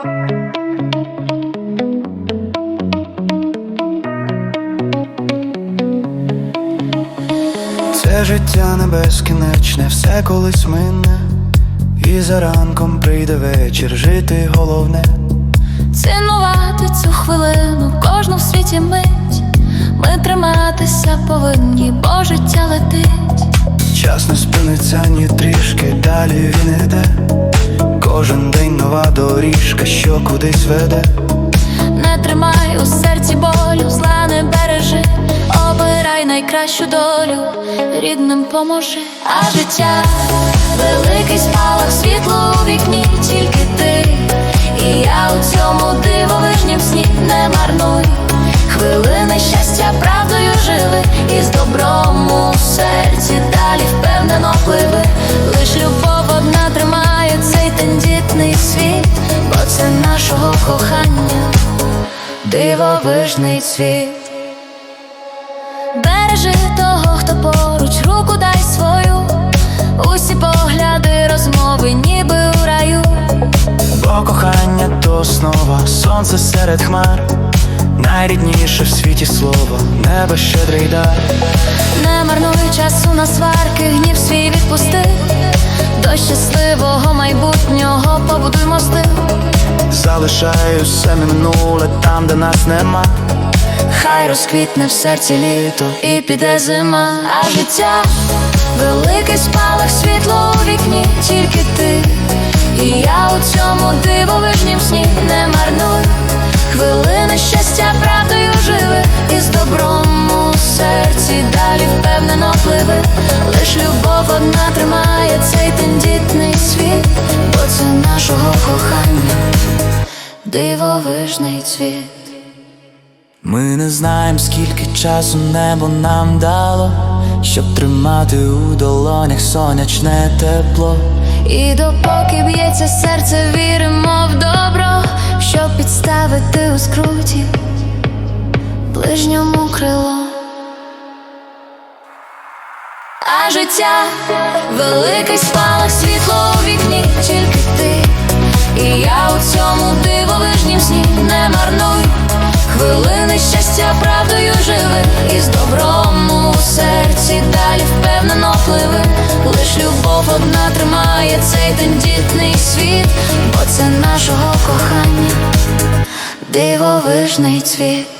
Це життя не безкінечне, все колись мине, і за ранком прийде вечір, жити головне. Цінувати цю хвилину, кожну в світі мить. Ми триматися повинні, бо життя летить. Час не спиниться ні трішки, далі він іде. Кожен день нова доріжка, що кудись веде. Не тримай у серці болю, зла не бережи, обирай найкращу долю, рідним поможи, а життя великий спалах світло нашого кохання дивовижний цвіт. Бережи того, хто поруч, руку дай свою, усі погляди, розмови, ніби у раю. Бо кохання то основа, сонце серед хмар, найрідніше в світі слово, небо щедрий дар. Не марнуй часу на сварки, гнів свій відпусти. До щасливого майбутнього побудуй мости. Залишаю все минуле там, де нас нема. Хай розквітне в серці літо і піде зима, а життя великий спалах світло у вікні, тільки ти, і я у цьому дивовижнім сні не марнуй. Хвилини щастя правдою жили, і з добром у серці далі впевнено пливи. Лиш любов одна тримає дивовижний цвіт. Ми не знаємо, скільки часу небо нам дало, щоб тримати у долонях сонячне тепло. І допоки б'ється серце, віримо в добро, щоб підставити у скруті ближньому крило. А життя великий спалах світло у вікні, живи, і з добром у серці далі впевнено пливе, Лиш любов одна тримає цей тендітний світ, бо це нашого кохання, дивовижний цвіт.